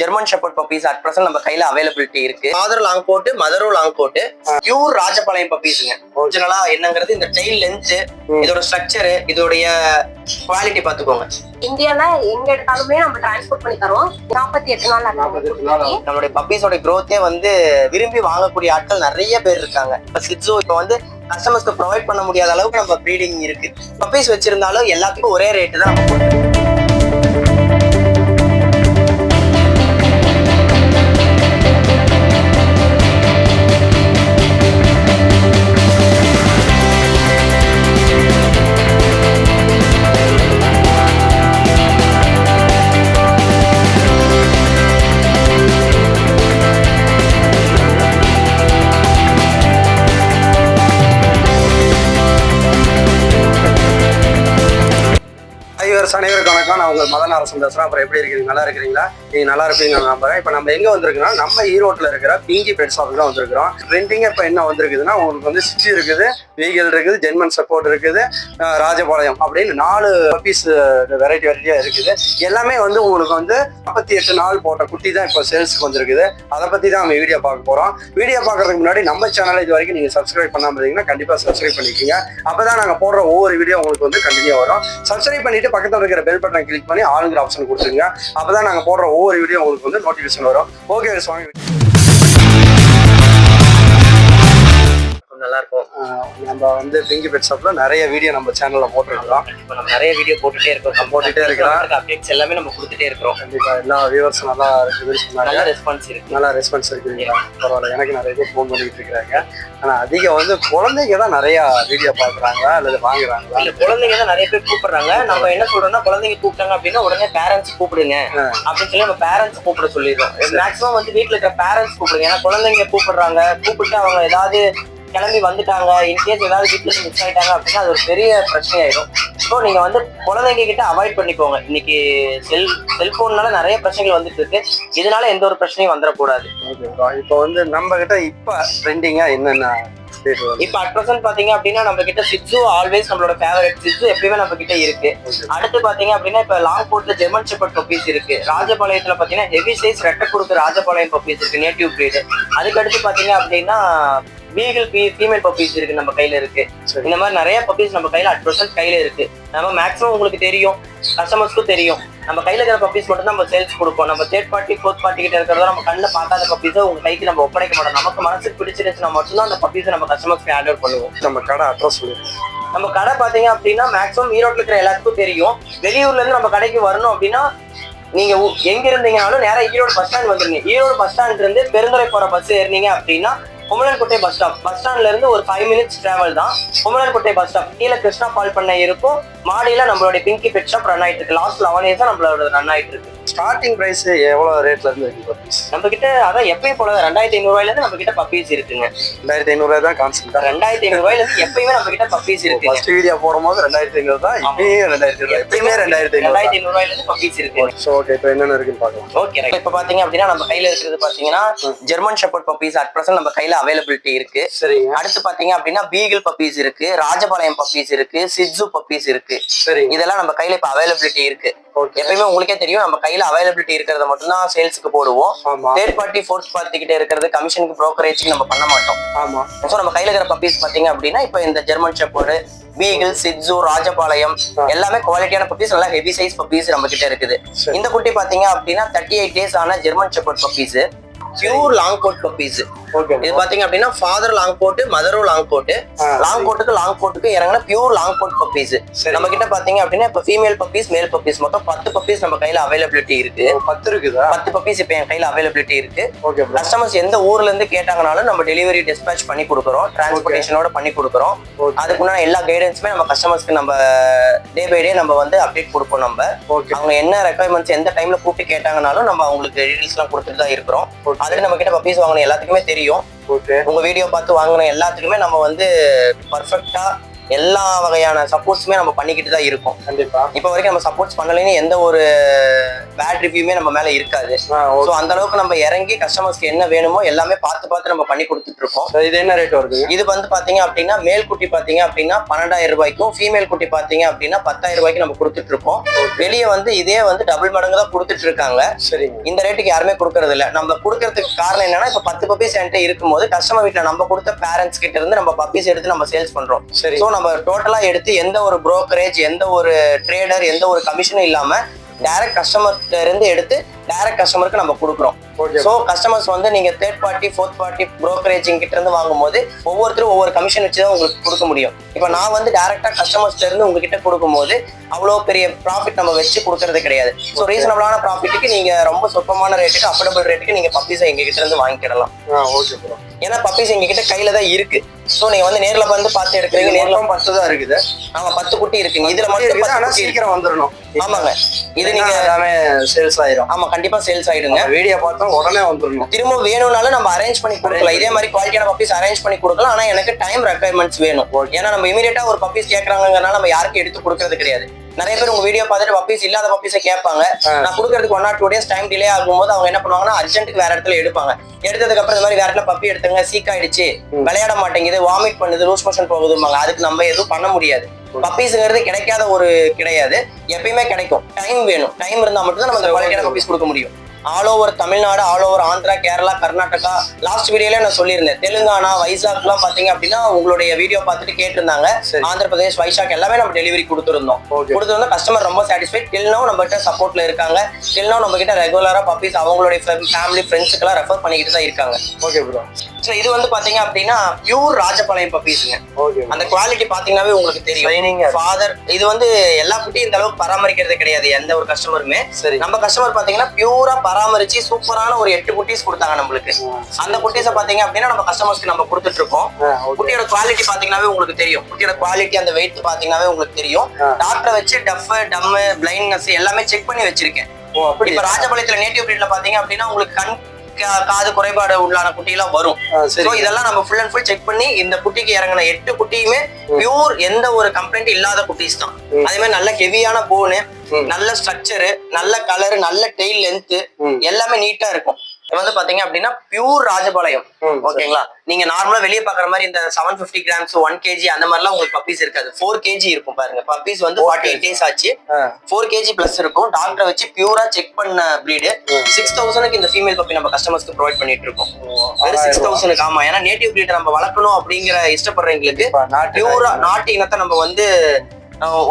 German shepherd puppies at present நம்ம கையில availability இருக்கு. ஃபாதர் லாங் கோட் மதரும் லாங் கோட் பியூர் ராஜபாளையம் பப்பீஸ்ங்க ஒரிஜினலா என்னங்கிறது இந்த டெய்ல் லென்த் இதோட ஸ்ட்ரக்சர் இதோடைய குவாலிட்டி பாத்துக்கோங்க இந்தியால எங்க எடுத்தாலுமே நம்ம டிரான்ஸ்போர்ட் பண்ணி தரோம் நாற்பத்தி எட்டு நாள் ஆகும் நம்மளுடைய பப்பீஸோட growth-ஏ வந்து விரும்பி வாங்கக்கூடிய ஆட்கள் நிறைய பேர் இருக்காங்க. இப்ப சிட்ஸோ இப்போ வந்து கஸ்டமர்ஸ்க்கு ப்ரொவைட் பண்ண முடியாத அளவுக்கு நம்ம ப்ரீடிங் இருக்கு. பப்பீஸ் வச்சிருந்தாலும் எல்லாத்துக்கும் ஒரே ரேட்டு தான் நம்ம ஐவர்ஸ் அனைவருக்கும் வணக்கம். நான் உங்கள் மதன் அரசன் பேசுகிறேன் அப்புறம் எப்படி இருக்கீங்க? நல்லா இருக்கிறீங்களா? நீங்கள் நல்லா இருப்பீங்க நான் நம்புறேன். இப்போ நம்ம எங்கே வந்திருக்கோம்னா நம்ம ஈரோட்டில் இருக்கிற பிங்கி பெட் ஷாப்புக்கு தான் வந்திருக்கிறோம். ட்ரெண்டிங்காக இப்போ என்ன வந்திருக்குதுன்னா உங்களுக்கு வந்து சிட்டி இருக்குது வீகல் இருக்குது ஜென்மன் சப்போர்ட் இருக்குது ராஜபாளையம் அப்படின்னு நாலு பப்பீஸ் வெரைட்டி வெரைட்டியாக இருக்குது. எல்லாமே வந்து உங்களுக்கு வந்து நாற்பத்தி எட்டு நாள் போட்ட குட்டி தான் இப்போ சேல்ஸுக்கு வந்திருக்குது. அதை பற்றி தான் நம்ம வீடியோ பார்க்க போகிறோம் வீடியோ பார்க்கறதுக்கு முன்னாடி நம்ம சேனலை இது வரைக்கும் நீங்கள் சப்ஸ்கிரைப் பண்ணாமல் இருந்தீங்கன்னா கண்டிப்பாக சப்ஸ்கிரைப் பண்ணிக்கோங்க. அப்போ தான் நாங்கள் போடுற ஒவ்வொரு வீடியோ உங்களுக்கு வந்து கண்டினியூ வரும். சப்ஸ்கிரைப் பண்ணிட்டு பக்கத்தில் இருக்கிற பெல் பட்டனை கிளிக் பண்ணி ஆளுங்கிற ஆப்ஷன் கொடுத்துருங்க. அப்போ தான் நாங்கள் போடுற ஒவ்வொரு வீடியோ உங்களுக்கு வந்து நோட்டிஃபிகேஷன் வரும். ஓகே சுவாமி. நல்லா இருக்கும் நம்ம வந்து பிங்கி பெட் ஷாப்பில் நிறைய வீடியோ நம்ம சேனலில் போட்டுருக்கிறோம். இப்போ நம்ம நிறைய வீடியோ போட்டுட்டே இருக்கோம் போட்டுட்டே இருக்கிறோம். அப்டேட்ஸ் எல்லாமே நம்ம கொடுத்துட்டே இருக்கிறோம். கண்டிப்பாக எல்லா வியூவர்ஸும் நல்லா சொன்னாங்க. நல்ல ரெஸ்பான்ஸ் இருக்கு. நல்லா ரெஸ்பான்ஸ் இருக்குங்களா பரவாயில்ல எனக்கு நிறைய பேர் ஃபோன் பண்ணிட்டு இருக்கிறாங்க. ஆனால் அதிகம் வந்து குழந்தைங்க தான் நிறையா வீடியோ பார்க்குறாங்களா அல்லது வாங்குறாங்களா? இல்ல குழந்தைங்க தான் நிறைய பேர் கூப்பிடுறாங்க. நம்ம என்ன சொல்றோம்னா குழந்தைங்க கூப்பிட்டாங்க அப்படின்னா உடனே பேரண்ட்ஸ் கூப்பிடுங்க. அப்படின்னு சொல்லி நம்ம பேரண்ட்ஸ் கூப்பிட சொல்லிடுறோம். மேக்ஸிமம் வந்து வீட்ல இருக்கிற பேரண்ட்ஸ் கூப்பிடுங்க. ஏன்னா குழந்தைங்க கூப்பிடுறாங்க. கூப்பிட்டு அவங்க ஏதாவது கிளம்பி வந்துட்டாங்க. இன்கேஸ் ஏதாவது வீட்டுல மிஸ் ஆயிட்டாங்க அப்படின்னா அது ஒரு பெரிய பிரச்சனை ஆயிடும் ஸோ நீங்க வந்து குழந்தைங்க கிட்ட அவாய்ட் பண்ணிக்கோங்க. இன்னைக்கு செல் செல்போன்னால நிறைய பிரச்சனைகள் வந்துட்டு இருக்கு. இதனால எந்த ஒரு பிரச்சனையும் வந்துடக்கூடாது. இப்போ வந்து நம்ம கிட்ட இப்போ ட்ரெண்டிங்காக என்னென்ன இப்ப அட் ப்ரெசென்ட் பாத்தீங்க அப்படின்னா நம்ம கிட்ட சிட்ஸு ஆல்வேஸ் நம்மளோட ஃபேவரட் சிட்ஸு எப்பயுமே நம்ம கிட்ட இருக்கு அடுத்து பாத்தீங்க அப்படின்னா இப்ப லாங் போர்ட்ல ஜெர்மன் ஷெப்பர்ட் பப்பீஸ் இருக்கு. ராஜபாளையத்துல பாத்தீங்கன்னா ஹெவி சைஸ் ரெட்டை கொடுக்கு ராஜபாளையம் பப்பீஸ் இருக்கு நேட்டிவ் பிரீடு அதுக்கு அடுத்து பாத்தீங்க அப்படின்னா பீகிள் பீ ஃபீமேல் பப்பீஸ் இருக்கு நம்ம கையில இருக்கு. இந்த மாதிரி நிறைய பப்பீஸ் நம்ம கையில அட் ப்ரெசென்ட் கையில இருக்கு. நம்ம மேக்ஸிமம் உங்களுக்கு தெரியும். கஸ்டமர்ஸ்க்கும் தெரியும். நம்ம கையில இருக்கிற பப்பீஸ் மட்டும் தான் நம்ம சேல்ஸ் கொடுப்போம். நம்ம தேர்ட் பார்ட்டி ஃபோர்த் பார்ட்டி கிட்ட இருக்கிறத நம்ம கண்ணில் பார்க்காத பப்பீஸை உங்க கைக்கு நம்ம ஒப்படைக்க மாட்டோம். நமக்கு மனசுக்கு பிடிச்சிருச்சுன்னா மட்டும்தான் அந்த பப்பீஸை நம்ம கஸ்டமர்ஸ்க்கு ஆர்டர் பண்ணுவோம். நம்ம கடை அட்ரஸ் நம்ம கடை பாத்தீங்க அப்படின்னா மேக்ஸிமம் ஈரோட்ல இருக்கிற எல்லாத்துக்கும் தெரியும். வெளியூர்ல இருந்து நம்ம கடைக்கு வரணும் அப்படின்னா நீங்க எங்க இருந்தீங்கனாலும் நேரா ஈரோடு பஸ் ஸ்டாண்ட் வந்துருங்க. ஈரோடு பஸ் ஸ்டாண்ட்ல இருந்து பெருந்துறை போற பஸ் ஏறினீங்க அப்படின்னா கொமலன்கோட்டை பஸ் ஸ்டாப் பஸ் ஸ்டாண்ட்ல இருந்து ஒரு ஃபைவ் மினிட்ஸ் டிராவல் தான் குமலன்குட்டை பஸ் ஸ்டாப் கீழே கிருஷ்ணா பால் பண்ண இருக்கும். மாடியில நம்மளுடைய பிங்கி பெட் ஷாப் ரன் ஆயிட்டு இருக்கு. லாஸ்ட் லெவன் தான் நம்மளோட ரன் ஆயிட்டு இருக்கு. ஸ்டார்டிங் ப்ரைஸ் எவ்வளோ ரேட்ல இருந்து இருக்கு பப்பீஸ் நம்ம கிட்ட அதான் எப்பயும் போல ரெண்டாயிரத்தி ஐநூறு ரூபாயில இருந்து நம்ம கிட்ட பப்பீஸ் இருக்குங்க. ரெண்டாயிரத்தி ஐநூறுரூவா தான் கான்செப்ட் ரெண்டாயிரத்தி ஐநூறு ரூபாயில இருந்து எப்பயுமே நம்ம கிட்ட பப்பீஸ் இருக்கு ஃபர்ஸ்ட் வீடியோ போடும்போது ரெண்டாயிரத்தி ஐநூறு தான் இப்பயும் ரெண்டாயிரத்தி ஐநூறு எப்பயுமே ரெண்டாயிரத்தி ரெண்டாயிரத்தி ஐநூறு ரூபாயில இருந்து பப்பீஸ் இருக்கு ஸோ ஓகே இப்போ என்னென்ன இருக்குன்னு பார்க்கலாம். ஓகே இப்ப பாத்தீங்க அப்படின்னா நம்ம கையில இருக்கிறது பாத்தீங்கன்னா German shepherd puppies at present நம்ம கையில அவைலபிலிட்டி இருக்கு. சரிங்க. அடுத்து பாத்தீங்க அப்படின்னா பீகிள் பப்பீஸ் இருக்கு ராஜபாளையம் பப்பீஸ் இருக்கு சிட்ஸு பப்பீஸ் இருக்கு. சரிங்க. இதெல்லாம் நம்ம கையில இப்ப அவைலபிலிட்டி இருக்கு. எப்பயுமே உங்களுக்கே தெரியும் நம்ம கையில அவைலபிலிட்டி இருக்கிறத மட்டும் தான் சேல்ஸ்க்கு போடுவோம். தேர்ட் பார்ட்டி ஃபோர்த் பார்ட்டி கிட்ட இருக்கிறது கமிஷனுக்கு ப்ரோக்கரேஜ் நம்ம பண்ண மாட்டோம். ஆமா. ஸோ நம்ம கையில இருக்கிற பப்பீஸ் பாத்தீங்க அப்படின்னா இப்போ இந்த German shepherd beagle Shih Tzu Rajapalayam எல்லாமே குவாலிட்டியான பப்பீஸ் நல்லா ஹெவி சைஸ் பப்பீஸ் நம்ம கிட்ட இருக்குது. இந்த குட்டி பாத்தீங்க அப்படின்னா தேர்ட்டி எயிட் டேஸ் ஆன German shepherd puppies pure long coat puppies இது பாத்தீங்க அப்படின்னா ஃபாதர் லாங் கோட் மதரும் லாங் கோட் ஆ, லாங் கோட்டுக்கு லாங் கோட்டுக்கு இறங்கின பியூர் லாங் கோட் பப்பீஸ். நம்ம கிட்ட பாத்தீங்க அப்படின்னா இப்ப ஃபீமேல் பப்பீஸ் மேல் பப்பீஸ் மொத்தம் பத்து பப்பீஸ் நம்ம கையில அவைலபிலிட்டி இருக்கு. பத்து இருக்குதா? பத்து பப்பீஸ் இப்ப என் கையில அவைலபிலிட்டி இருக்கு. கஸ்டமர்ஸ் எந்த ஊர்ல இருந்து கேட்டாங்கனாலும் நம்ம டெலிவரி டிஸ்பேச் பண்ணி கொடுக்குறோம். டிரான்ஸ்போர்டேஷனோட பண்ணி கொடுக்குறோம். ஓகே அதுக்குண்டான எல்லா கைடன்ஸுமே நம்ம கஸ்டமர்ஸ்க்கு நம்ம டே பை டே நம்ம வந்து அப்டேட் கொடுப்போம் நம்ம. அவங்க என்ன ரெக்குவயர்மெண்ட்ஸ் எந்த டைம்ல கூப்பிட்டு கேட்டாங்கனாலும் நம்ம அவங்களுக்கு டீடைல்ஸ் எல்லாம் கொடுத்துட்டு தான் இருக்கிறோம். ஆல்ரெடி நம்ம கிட்ட பப்பீஸ் வாங்கின எல்லாத்துக்குமே தெரியும். ஓகே உங்க வீடியோ பார்த்து வாங்கின எல்லாத்துக்குமே நம்ம வந்து பர்ஃபெக்டா எல்லா வகையான சப்போர்ட்ஸுமே நம்ம பண்ணிக்கிட்டு தான் இருக்கோம். கண்டிப்பா. இப்போ வரைக்கும் நம்ம சப்போர்ட்ஸ் பண்ணலைன்னு எந்த ஒரு பேட் ரிவ்யூமே நம்ம மேல இருக்காது. ஸோ. அந்த அளவுக்கு நம்ம இறங்கி கஸ்டமர்ஸ்க்கு என்ன வேணுமோ எல்லாமே பார்த்து பார்த்து நம்ம பண்ணி கொடுத்துட்டு இருக்கோம். இது என்ன ரேட் வருதுங்க இது வந்து பாத்தீங்க அப்படின்னா மேல் குட்டி பாத்தீங்க அப்படின்னா பன்னெண்டாயிரம் ரூபாய்க்கும் ஃபீமேல் குட்டி பாத்தீங்க அப்படின்னா பத்தாயிரம் ரூபாய்க்கு நம்ம கொடுத்துட்டு இருக்கோம். வெளியே வந்து இதே வந்து டபுள் மடங்கு தான் கொடுத்துட்டு இருக்காங்க. சரிங்க. இந்த ரேட்டுக்கு யாருமே கொடுக்கறது இல்ல. நம்ம கொடுக்கறதுக்கு காரணம் என்னன்னா இப்ப பத்து பப்பீஸ் என்கிட்ட இருக்கும்போது கஸ்டமர் வீட்ல நம்ம கொடுத்த பேரண்ட்ஸ் கிட்ட இருந்து நம்ம பப்பீஸ் எடுத்து நம்ம சேல்ஸ் பண்றோம். சரி. ஸோ நம்ம டோட்டலா எடுத்து எந்த ஒரு ப்ரோக்கரேஜ் எந்த ஒரு ட்ரேடர் எந்த ஒரு கமிஷனும் இல்லாம டைரக்ட் கஸ்டமர்கிட்ட இருந்து எடுத்து டைரக்ட் கஸ்டமருக்கு நம்ம கொடுக்குறோம். ஸோ கஸ்டமர்ஸ் வந்து நீங்க third party fourth party brokeraging கிட்ட இருந்து வாங்கும்போது ஒவ்வொருத்தரும் ஒவ்வொரு கமிஷன் வச்சு தான் உங்களுக்கு கொடுக்க முடியும். இப்போ நான் வந்து டேரக்டா கஸ்டமர்ஸ்ல இருந்து உங்ககிட்ட கொடுக்கும்போது அவ்வளோ பெரிய ப்ராஃபிட் நம்ம வச்சு கொடுக்கறது கிடையாது. ஸோ ரீசனபிளான ப்ராஃபிட்டுக்கு நீங்க ரொம்ப சொற்பமான ரேட்டுக்கு அஃபோர்டபுள் ரேட்டுக்கு நீங்க பப்பீஸை எங்க கிட்ட இருந்து வாங்கிக்கிடலாம். ஓகே ப்ரோ ஏன்னா பப்பீஸ் எங்க கிட்ட கையில தான் இருக்கு. ஸோ நீங்க வந்து நேர்ல வந்து பார்த்து எடுக்கிறீங்க. நேர்ல பத்து தான் இருக்குது. ஆமா பத்து குட்டி இருக்குங்க. இதுல மட்டும். சீக்கிரம் வந்துடணும் ஆமாங்க. இது நீங்க எல்லாமே சேல்ஸ் ஆயிரும். ஆமா கண்டிப்பா சேல்ஸ் ஆயிடுங்க. வீடியோ பார்த்தோம் உடனே வந்துடணும். திரும்ப வேணும்னாலும் நம்ம அரேஞ்ச் பண்ணி கொடுக்கலாம். இதே மாதிரி குவாலிட்டியான பப்பீஸ் அரேஞ்ச் பண்ணி கொடுக்கலாம். ஆனா எனக்கு டைம் ரெக்குயர்மெண்ட்ஸ் வேணும். ஏன்னா நம்ம இமீடியட்டா ஒரு பப்பீஸ் கேட்கறாங்கனால நம்ம யாருக்கும் எடுத்து கொடுக்கறது கிடையாது. நிறைய பேர் உங்க வீடியோ பார்த்துட்டு பப்பீஸ் இல்லாத பப்பீஸை கேட்பாங்க. நான் கொடுக்கறதுக்கு one or two days time delay ஆகும்போது அவங்க என்ன பண்ணுவாங்கன்னா அர்ஜென்ட்டுக்கு வேற இடத்துல எடுப்பாங்க. எடுத்ததுக்கு அப்புறம் இந்த மாதிரி வேற இடத்துல பப்பி எடுத்துங்க சீக் ஆயிடுச்சு. விளையாட மாட்டேங்குது வாமிட் பண்ணுது லூஸ் மோஷன் போகுதும்பாங்க. அதுக்கு நம்ம எதுவும் பண்ண முடியாது. பப்பீஸுங்கிறது கிடைக்காத ஒரு கிடையாது. எப்பயுமே கிடைக்கும். டைம் வேணும். டைம் இருந்தா மட்டும்தான் நம்ம இந்த குவாலிட்டியான பப்பீஸ் கொடுக்க முடியும். All over Tamil Nadu all over Andhra Kerala Karnataka last வீடியோல நான் சொல்லியிருந்தேன். தெலுங்கானா வைசாக்லாம் பாத்தீங்க அப்படின்னா உங்களுடைய வீடியோ பார்த்துட்டு கேட்டிருந்தாங்க. ஆந்திர பிரதேஷ் வைசாக் எல்லாமே நம்ம டெலிவரி கொடுத்துருந்தோம். கொடுத்துருந்தோம் கஸ்டமர் ரொம்ப சாட்டிஸ்ஃபைட் டில்னோ நம்ம கிட்ட சப்போர்ட்ல இருக்காங்க. டில்னோ நம்ம கிட்ட ரெகுலரா பப்பீஸ் அவங்களுடைய ஃபேமிலி ஃப்ரெண்ட்ஸுக்கெல்லாம் ரெஃபர் பண்ணிக்கிட்டு தான் இருக்காங்க. ஓகே ப்ரோ ஸோ இது வந்து பாத்தீங்க அப்படின்னா பியூர் ராஜபாளையம் பப்பீஸுங்க அந்த குவாலிட்டி பாத்தீங்கன்னாவே உங்களுக்கு தெரியும். ஃபாதர் இது வந்து எல்லா குட்டியும் இந்த அளவுக்கு பராமரிக்கிறது கிடையாது எந்த ஒரு கஸ்டமருமே சரி. நம்ம கஸ்டமர் பாத்தீங்கன்னா பியூரா பராமரிச்சு சூப்பரான ஒரு எட்டு குட்டீஸ் கொடுத்தாங்க நம்மளுக்கு. அந்த குட்டீஸை பாத்தீங்க அப்படின்னா நம்ம கஸ்டமர்ஸ்க்கு நம்ம கொடுத்துட்டு இருக்கோம் குட்டியோட குவாலிட்டி பாத்தீங்கன்னாவே உங்களுக்கு தெரியும். குட்டியோட குவாலிட்டி அந்த வெயிட் பாத்தீங்கன்னாவே உங்களுக்கு தெரியும். டாக்டரை வச்சு டஃப் டம்மு பிளைண்ட்னஸ் எல்லாமே செக் பண்ணி வச்சிருக்கேன். இப்ப ராஜபாளையத்துல நேட்டிவ் பிரீட்ல பாத்தீங்க அப்படின்னா உங்களுக்கு கண் காது குறைபாடு உள்ளான குட்டியெல்லாம் வரும். ஆ, சரி ஸோ இதெல்லாம் நம்ம ஃபுல் அண்ட் ஃபுல் செக் பண்ணி இந்த குட்டிக்கு இறங்கின எட்டு குட்டியுமே பியூர் எந்த ஒரு கம்ப்ளைண்ட் இல்லாத குட்டீஸ் தான். அதே மாதிரி நல்ல ஹெவியான போனு. நல்ல ஸ்ட்ரக்சரு நல்ல கலர் நல்ல டெய்ல் லென்த். எல்லாமே நீட்டா இருக்கும். வந்து பாத்தீங்க அப்படின்னா பியூர் ராஜபாளையம். ஓகேங்களா? நீங்க நார்மலா வெளியே பாக்குற மாதிரி இந்த seven fifty grams one KG அந்த மாதிரிலாம் உங்களுக்கு பப்பீஸ் இருக்காது. ஃபோர் கேஜி இருக்கும் பாருங்க. பப்பீஸ் வந்து ஃபார்ட்டி எயிட் டேஸ் ஆச்சு. ஃபோர் கேஜி பிளஸ் இருக்கும். டாக்டரை வச்சு பியூரா செக் பண்ண பிரீடு சிக்ஸ் தௌசண்ட்க்கு இந்த ஃபீமேல் பப்பி நம்ம கஸ்டமர்ஸ்க்கு ப்ரொவைட் பண்ணிட்டு இருக்கோம். வெறும் சிக்ஸ் தௌசண்ட்க்கு ஆமா. ஏன்னா நேட்டிவ் பிரீட் நம்ம வளர்க்கணும் அப்படிங்கிற இஷ்டப்படுறவங்களுக்கு பியூரா நாட்டு இனத்தை நம்ம வந்து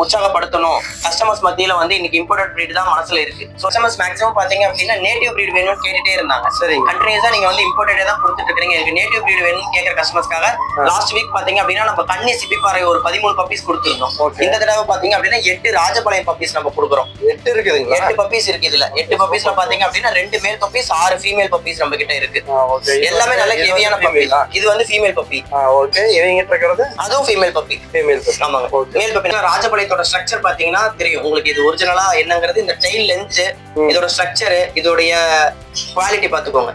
உற்சாகப்படுத்தணும். கஸ்டமர்ஸ் மத்தியில வந்து இன்னைக்கு இம்போர்ட்டட் பிரீட் தான் மனசுல இருக்கு. கஸ்டமர்ஸ் மேக்ஸிமம் பாத்தீங்க அப்படின்னா நேட்டிவ் பிரீட் வேணும்னு கேட்டுட்டே இருந்தாங்க. சரிங்க. கண்டினியூஸா நீங்க வந்து இம்போர்ட்டடே தான் கொடுத்துட்டு இருக்கீங்க எனக்கு நேட்டிவ் பிரீட் வேணும்னு கேட்கற கஸ்டமர்ஸ்க்காக லாஸ்ட் வீக் பாத்தீங்க அப்படின்னா நம்ம கண்ணி சிப்பிப்பாறை ஒரு பதிமூணு பப்பீஸ் கொடுத்துருந்தோம். இந்த தடவை பாத்தீங்க அப்படின்னா எட்டு ராஜபாளையம் பப்பீஸ் நம்ம கொடுக்குறோம். எட்டு இருக்குதுங்களா? எட்டு பப்பீஸ் இருக்கு இதுல. எட்டு பப்பீஸ்ல பாத்தீங்க அப்படின்னா ரெண்டு மேல் பப்பீஸ் ஆறு ஃபீமேல் பப்பீஸ் நம்ம கிட்ட இருக்கு. எல்லாமே நல்ல ஹெவியான பப்பி இது வந்து ஃபீமேல் பப்பி ஓகே இவங்க இருக்கிறது? அதுவும் ஃபீமேல் பப்பி ஃபீமேல் ஆமாங்க. ஓகே மேல் பப்பி ராஜபாளையத்தோட ஸ்ட்ரக்சர் பாத்தீங்கன்னா தெரியும். உங்களுக்கு இது ஒரிஜினலா என்னங்கிறது இந்த டெய்ல் லென்த் ம். இதோட ஸ்ட்ரக்சர் இதோடைய குவாலிட்டி பாத்துக்கோங்க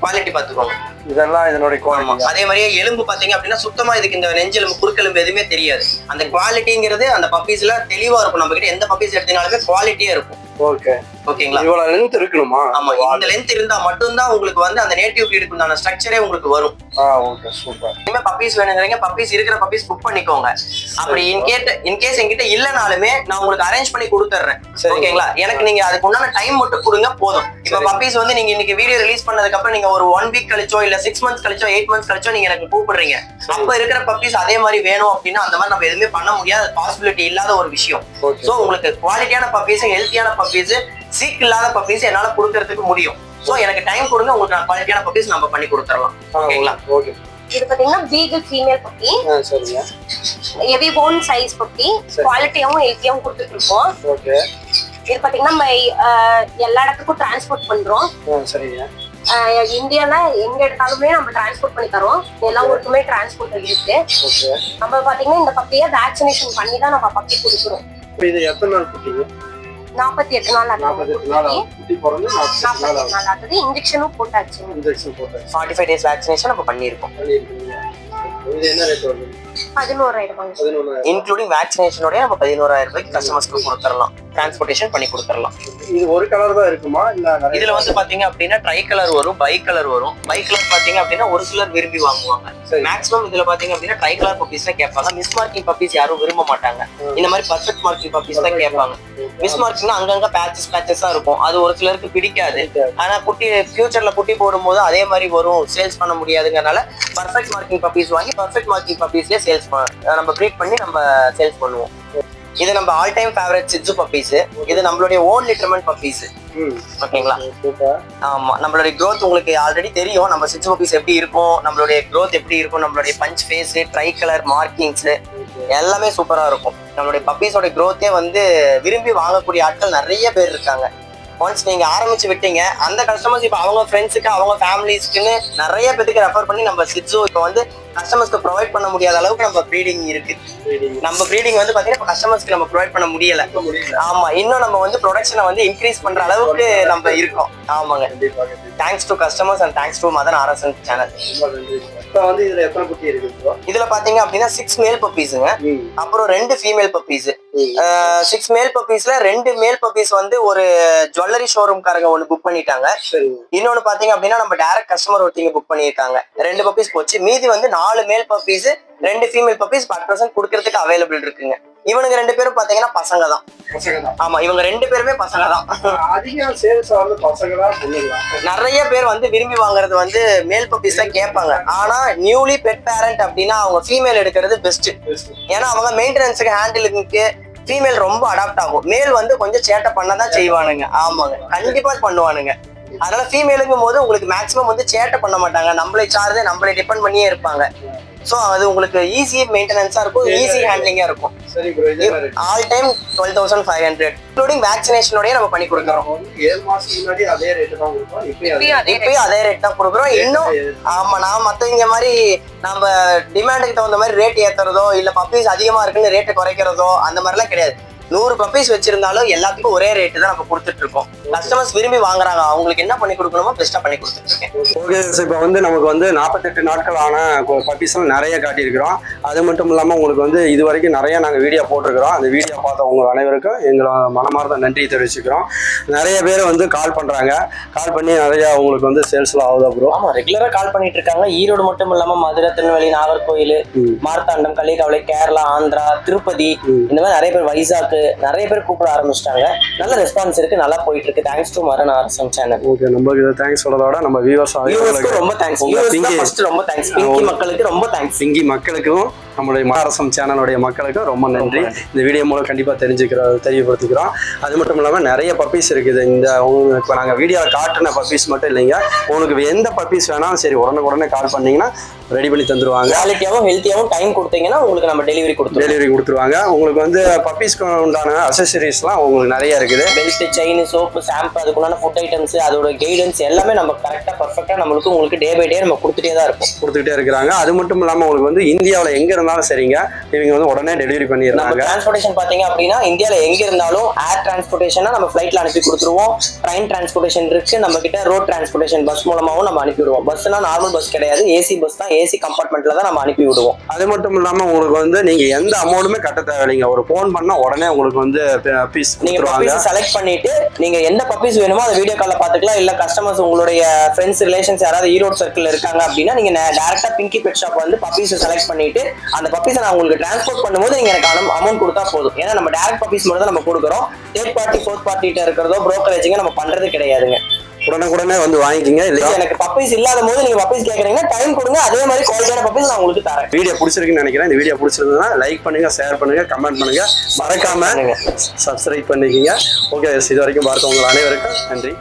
குவாலிட்டி பாத்துக்கோங்க இதெல்லாம் இதனுடைய குவாலிட்டி அதே மாதிரியே எலும்பு பாத்தீங்க அப்படின்னா சுத்தமா இதுக்கு இந்த நெஞ்செலும்பு குறுக்கெலும்பு எதுவுமே தெரியாது. அந்த குவாலிட்டிங்கிறது அந்த பப்பீஸ்ல தெளிவா இருக்கும். நம்ம கிட்ட எந்த பப்பீஸ் எடுத்தீங்கனாலுமே குவாலிட்டியா இருக்கும். ஓகே ஓகேங்களா? இவ்வளவு லென்த் இருக்கணுமா? ஆமா. இந்த லென்த் இருந்தா மட்டும்தான் உங்களுக்கு வந்து அந்த நேட்டிவ் பிரீடுக்கு உண்டான ஸ்ட்ரக்சரே உங்களுக்கு வரும். ஆ ஓகே சூப்பர் இனிமே பப்பீஸ் வேணுங்கிறீங்க. பப்பீஸ் இருக்கிற பப்பீஸ் புக் பண்ணிக்கோங்க. அப்படி இன்கேட் இன்கேஸ் என்கிட்ட இல்லனாலுமே நான் உங்களுக்கு அரேஞ்ச் பண்ணி கொடுத்துட்றேன் சரி. ஓகேங்களா? எனக்கு நீங்க அதுக்கு உண்டான டைம் மட்டும் கொடுங்க போதும். இப்ப. பப்பீஸ் வந்து நீங்க இன்னைக்கு வீடியோ ரிலீஸ் பண்ணதுக்கு அப்புறம் நீங்க ஒரு ஒன் வீக் கழிச்சோ இல்ல சிக்ஸ் மந்த்ஸ் கழிச்சோ எயிட் மந்த்ஸ் கழிச்சோ நீங்க எனக்கு கூப்பிடுறீங்க. அப்ப இருக்கிற பப்பீஸ் அதே மாதிரி வேணும் அப்படின்னா அந்த மாதிரி நம்ம எதுவுமே பண்ண முடியாத பாசிபிலிட்டி இல்லாத ஒரு விஷயம். சோ உங்களுக்கு குவாலிட்டியான பப்பீஸ் ஹெல்த்தியான பப்பீஸ் சீக் இல்லாத பப்பீஸ் என்னால கொடுக்கறதுக்கு முடியும். சோ எனக்கு டைம் கொடுங்க உங்களுக்கு நான் குவாலிட்டியான பப்பீஸ் நம்ம பண்ணி கொடுத்துடலாம். ஓகேங்களா ஓகே இது பாத்தீங்கன்னா beagle female puppy heavy bone size puppy. குவாலிட்டியாவும் ஹெல்த்தியாவும் கொடுத்துட்டு இருக்கோம் ஓகே இது பாத்தீங்கன்னா நம்ம எல்லா இடத்துக்கும் டிரான்ஸ்போர்ட் பண்றோம். சரிங்க. இந்தியால எங்க எடுத்தாலுமே நம்ம டிரான்ஸ்போர்ட் பண்ணி தரோம் எல்லா ஊருக்குமே டிரான்ஸ்போர்ட் இருக்கு. ஓகே நம்ம பாத்தீங்கன்னா இந்த பப்பியை வேக்சினேஷன் பண்ணி தான் நம்ம பப்பி கொடுக்குறோம். இது எத்தனை நாள் குட்டிங்க நாற்பத்தி எட்டு நாள் ஆகுது. இன்ஜெக்ஷனும் போட்டாச்சு. இன்ஜெக்ஷன் போட்டேன் ஃபார்ட்டி ஃபைவ் டேஸ் வேக்சினேஷன் நம்ம பண்ணியிருக்கோம். பண்ணியிருக்கீங்க. இது என்ன ரேட் வருது? பதினோராயிரம் இன்க்ளூடிங் வேக்சினேஷனோடய நம்ம பதினோராயிரம் ரூபாய்க்கு கஸ்டமர்ஸ்க்கு கொடுத்துடலாம். டிரான்ஸ்போர்ட்டேஷன் பண்ணி கொடுத்துடலாம். இது ஒரு கலர் தான் இருக்குமா? இல்ல இதுல வந்து பாத்தீங்க அப்படின்னா ட்ரை கலர் வரும் பை கலர் வரும். பை கலர் பாத்தீங்க அப்படின்னா ஒரு சிலர் விரும்பி வாங்குவாங்க. மேக்ஸிமம் இதுல பாத்தீங்க அப்படின்னா ட்ரை கலர் பப்பீஸ் தான் கேட்பாங்க. மிஸ் மார்க்கிங் பப்பீஸ் யாரும் விரும்ப மாட்டாங்க. இந்த மாதிரி பர்ஃபெக்ட் மார்க்கிங் பப்பீஸ் தான் கேட்பாங்க. மிஸ் மார்க்கிங்னா அங்கங்க பேச்சஸ் பேச்சஸ் இருக்கும். அது ஒரு சிலருக்கு பிடிக்காது. ஆனா குட்டி ஃபியூச்சர்ல குட்டி போடும்போது அதே மாதிரி வரும். சேல்ஸ் பண்ண முடியாதுங்கறனால பர்ஃபெக்ட் மார்க்கிங் பப்பீஸ் வாங்கி பர்ஃபெக்ட் மார்க்கிங் பப்பீஸ்லயே சேல்ஸ் நம்ம ப்ரீட் பண்ணி நம்ம சேல்ஸ் பண்ணுவோம். இது நம்ம all time favourite Shih Tzu puppies இது நம்மளுடைய ஓன் லிட்டர்மெண்ட் பப்பீஸ் ஓகேங்களா? ஆமா நம்மளுடைய growth உங்களுக்கு ஆல்ரெடி தெரியும். நம்ம சிக்ஸ் பப்பீஸ் எப்படி இருக்கும் நம்மளுடைய growth எப்படி இருக்கும் நம்மளுடைய punch face tri colour markings எல்லாமே சூப்பரா இருக்கும். நம்மளுடைய பப்பீஸோட growth-ஏ வந்து விரும்பி வாங்கக்கூடிய ஆட்கள் நிறைய பேர் இருக்காங்க. ஒன்ஸ் நீங்க ஆரம்பிச்சு விட்டீங்க அந்த கஸ்டமர்ஸ் இப்போ அவங்க ஃப்ரெண்ட்ஸுக்கு அவங்க ஃபேமிலிஸ்க்குன்னு நிறைய பேத்துக்கு ரெஃபர் பண்ணி நம்ம சிட்ஸோ இப்போ வந்து கஸ்டமர்ஸ்க்கு ப்ரொவைட் பண்ண முடியாத அளவுக்கு நம்ம ப்ரீடிங் இருக்கு. நம்ம ப்ரீடிங் வந்து பாத்தீங்கன்னா இப்போ கஸ்டமர்ஸ்க்கு நம்ம ப்ரொவைட் பண்ண முடியல. ஆமா இன்னும் நம்ம வந்து ப்ரொடக்ஷனை வந்து இன்க்ரீஸ் பண்ற அளவுக்கு நம்ம இருக்கோம். ஆமாங்க. Thanks to customers and thanks to Madan RSN channel ரொம்ப நன்றி இப்போ வந்து இதுல எத்தனை குட்டி இருக்கு இதுல பாத்தீங்க அப்படின்னா சிக்ஸ் மேல் பப்பீஸுங்க அப்புறம் ரெண்டு ஃபீமேல் பப்பீஸ். சிக்ஸ் மேல் பப்பீஸ்ல ரெண்டு மேல் பப்பீஸ் வந்து ஒரு ஜுவல்லரி ஷோரூம்காரங்க ஒன்று புக் பண்ணிட்டாங்க. இன்னொன்னு பாத்தீங்க அப்படின்னா நம்ம டைரக்ட் கஸ்டமர் ஒருத்தங்க புக் பண்ணியிருக்காங்க. ரெண்டு பப்பீஸ் போச்சு. மீதி வந்து நாலு மேல் பப்பீஸ் ரெண்டு ஃபீமேல் பப்பீஸ் பட் பர்சன்ட் கொடுக்கறதுக்கு அவைலபிள் இருக்குங்க. இவனுங்க ரெண்டு பேரும் பாத்தீங்கன்னா பசங்க தான் ஆமா இவங்க ரெண்டு பேருமே பசங்க தான் அதிகம் சேல்ஸ் ஆகுறது பசங்க தான் பொண்ணுங்களா நிறைய பேர் வந்து விரும்பி வாங்குறது வந்து மேல் பப்பீஸ் தான் கேட்பாங்க. ஆனா நியூலி பெட் பேரண்ட் அப்படின்னா அவங்க ஃபீமேல் எடுக்கிறது பெஸ்ட் ஏன்னா அவங்க மெயின்டெனன்ஸுக்கு ஹேண்டிலுக்கு ஃபீமேல் ரொம்ப அடாப்ட் ஆகும். மேல் வந்து கொஞ்சம் சேட்டை பண்ணதான் செய்வானுங்க. ஆமாங்க. கண்டிப்பா பண்ணுவானுங்க. அதனால ஃபீமேலுங்கும் போது உங்களுக்கு மேக்ஸிமம் வந்து சேட்டை பண்ண மாட்டாங்க. நம்மளை சார்ந்து நம்மளை டிபெண்ட் பண்ணியே இருப்பாங்க. ஸோ அது உங்களுக்கு ஈஸி மெயின்டெனன்ஸா இருக்கும் ஈஸி ஹேண்ட்லிங்கா இருக்கும். All time twelve thousand five hundred including வேக்சினேஷனோடய நம்ம பண்ணி கொடுக்குறோம். ஏழு மாசத்துக்கு முன்னாடி அதே ரேட்டு தான் கொடுப்போம் இப்பயும் அதே ரேட் தான் கொடுக்குறோம். இன்னும் ஆமா நான் மத்தவங்க மாதிரி நம்ம டிமாண்டுக்கு தகுந்த மாதிரி ரேட் ஏத்துறதோ இல்ல பப்பீஸ் அதிகமா இருக்குன்னு ரேட்டு குறைக்கிறதோ அந்த மாதிரிலாம் கிடையாது. நூறு பப்பீஸ் வச்சிருந்தாலும் எல்லாத்துக்கும் ஒரே ரேட்டு தான் நம்ம கொடுத்துட்டு இருக்கோம் கஸ்டமர்ஸ் விரும்பி வாங்குறாங்க. அவங்களுக்கு என்ன பண்ணி கொடுக்கணுமோ பெஸ்டா பண்ணி ஓகே சார் இப்போ வந்து நமக்கு வந்து நாற்பத்தெட்டு நாட்கள் ஆன பப்பீஸ்லாம் நிறைய காட்டியிருக்கிறோம். அது மட்டும் இல்லாமல் உங்களுக்கு வந்து இது வரைக்கும் நிறைய நாங்கள் வீடியோ போட்டிருக்கிறோம். அந்த வீடியோ பார்த்த உங்கள் அனைவருக்கும் எங்களை மனமார்ந்த நன்றி தெரிவிச்சுக்கிறோம். நிறைய பேர் வந்து கால் பண்ணுறாங்க கால் பண்ணி நிறைய உங்களுக்கு வந்து சேல்ஸ்லாம் ஆகுதா ப்ரோ ஆமா ரெகுலரா கால் பண்ணிட்டு இருக்காங்க ஈரோடு மட்டும் இல்லாம மதுரை திருநெல்வேலி நாகர்கோயில். மார்த்தாண்டம் கள்ளிக்காவளை கேரளா ஆந்திரா திருப்பதி. இந்த மாதிரி நிறைய பேர் வைசாக்கு நிறைய பேர் கூப்பிட ஆரம்பிச்சிட்டாங்க. நல்ல ரெஸ்பான்ஸ் இருக்கு நல்லா போயிட்டு இருக்கு thanks to Maran RSM channel okay நம்மளுக்கு இதை தேங்க்ஸ் சொல்றதோட நம்ம வியூவர்ஸ் வியூவர்ஸ்க்கு ரொம்ப தேங்க்ஸ் பிங்கி- ஃபர்ஸ்ட் ரொம்ப தேங்க்ஸ் பிங்கி மக்களுக்கு ரொம்ப தேங்க்ஸ் சிங்கி மக்களுக்கும் நம்மளுடைய மகாரசம் சேனலுடைய மக்களுக்கும் ரொம்ப நன்றி. இந்த வீடியோ மூலம் கண்டிப்பாக தெரிஞ்சுக்கிறோம் தெரியப்படுத்திக்கிறோம். அது மட்டும் இல்லாமல் நிறைய பப்பீஸ் இருக்குது. இந்த உங்களுக்கு இப்போ நாங்கள் வீடியோவில் காட்டின பப்பீஸ் மட்டும் இல்லைங்க. உங்களுக்கு எந்த பப்பீஸ் வேணாலும் சரி உடனே கால் பண்ணீங்கன்னா ரெடி பண்ணி தந்துருவாங்க. குவாலிட்டியாவும் ஹெல்த்தியாவும் டைம் கொடுத்தீங்கன்னா உங்களுக்கு நம்ம டெலிவரி கொடுத்துருவோம். டெலிவரி கொடுத்துருவாங்க. உங்களுக்கு வந்து பப்பீஸ்க்கு உண்டான அசசரிஸ்லாம் உங்களுக்கு நிறைய இருக்குது. பெல்ட் செயின் சோப்பு ஷாம்பு அதுக்குண்டான ஃபுட் ஐட்டம்ஸ் அதோட கைடன்ஸ் எல்லாமே நம்ம கரெக்டாக பர்ஃபெக்டாக நம்மளுக்கு உங்களுக்கு டே பை டே நம்ம கொடுத்துட்டே தான் இருப்போம். கொடுத்துக்கிட்டே இருக்கிறாங்க. அது மட்டும் இல்லாமல் உங்களுக்கு வந்து இந்தியாவில் எங்கே இருந்தாலும் சரிங்க. இவங்க வந்து உடனே டெலிவரி பண்ணிடுறாங்க. டிரான்ஸ்போர்ட்டேஷன் பாத்தீங்க அப்படின்னா இந்தியால எங்க இருந்தாலும் ஏர் டிரான்ஸ்போர்ட்டேஷனா நம்ம ஃபிளைட்ல அனுப்பி கொடுத்துருவோம். ட்ரெயின் டிரான்ஸ்போர்ட்டேஷன் இருக்கு. நம்ம கிட்ட ரோட் டிரான்ஸ்போர்ட்டேஷன் பஸ் மூலமாவும் நம்ம அனுப்பி விடுவோம். பஸ்னா நார்மல் பஸ் கிடையாது. ஏசி பஸ் தான் ஏசி கம்பார்ட்மெண்ட்ல தான் நம்ம அனுப்பி விடுவோம். அது மட்டும் இல்லாம உங்களுக்கு வந்து நீங்க எந்த அமௌண்ட்டுமே கட்ட தேவையில்லைங்க. ஒரு ஃபோன் பண்ணா உடனே உங்களுக்கு வந்து பீஸ் நீங்க பப்பீஸ் செலக்ட் பண்ணிட்டு நீங்க எந்த பப்பீஸ் வேணுமோ அதை வீடியோ கால்ல பாத்துக்கலாம் இல்ல கஸ்டமர்ஸ் உங்களுடைய ஃப்ரெண்ட்ஸ் ரிலேஷன்ஸ் யாராவது ஈரோடு சர்க்கிள் இருக்காங்க அப்படின்னா நீங்க டேரக்டா பிங்கி பெட் ஷாப் வந்து பப்பீஸ் செலக்ட் பண்ணிட்டு அந்த பப்பீஸை நான் உங்களுக்கு டிரான்ஸ்போர்ட் பண்ணும்போது நீங்க எனக்கு அமௌண்ட் கொடுத்தா போதும். ஏன்னா நம்ம டேரக்ட் பப்பீஸ் மட்டும் தான் நம்ம கொடுக்குறோம். தேர்ட் பார்ட்டி ஃபோர்த் பார்ட்டிட்ட இருக்கிறதோ brokerage நம்ம பண்றது கிடையாதுங்க. உடனுக்குடனே வந்து வாங்கிக்கிங்க. இல்லையா எனக்கு பப்பீஸ் இல்லாத போது நீங்க பப்பீஸ் கேக்குறீங்கன்னா டைம் கொடுங்க. அதே மாதிரி குவாலிட்டியான பப்பீஸ் நான் உங்களுக்கு தரேன். வீடியோ பிடிச்சிருக்குன்னு நினைக்கிறேன். இந்த வீடியோ பிடிச்சிருந்ததுன்னா லைக் பண்ணுங்க ஷேர் பண்ணுங்க கமெண்ட் பண்ணுங்க. மறக்காம. சப்ஸ்கிரைப் பண்ணிக்கிங்க. ஓகே இது வரைக்கும் பார்த்த உங்கள் அனைவருக்கும் நன்றி.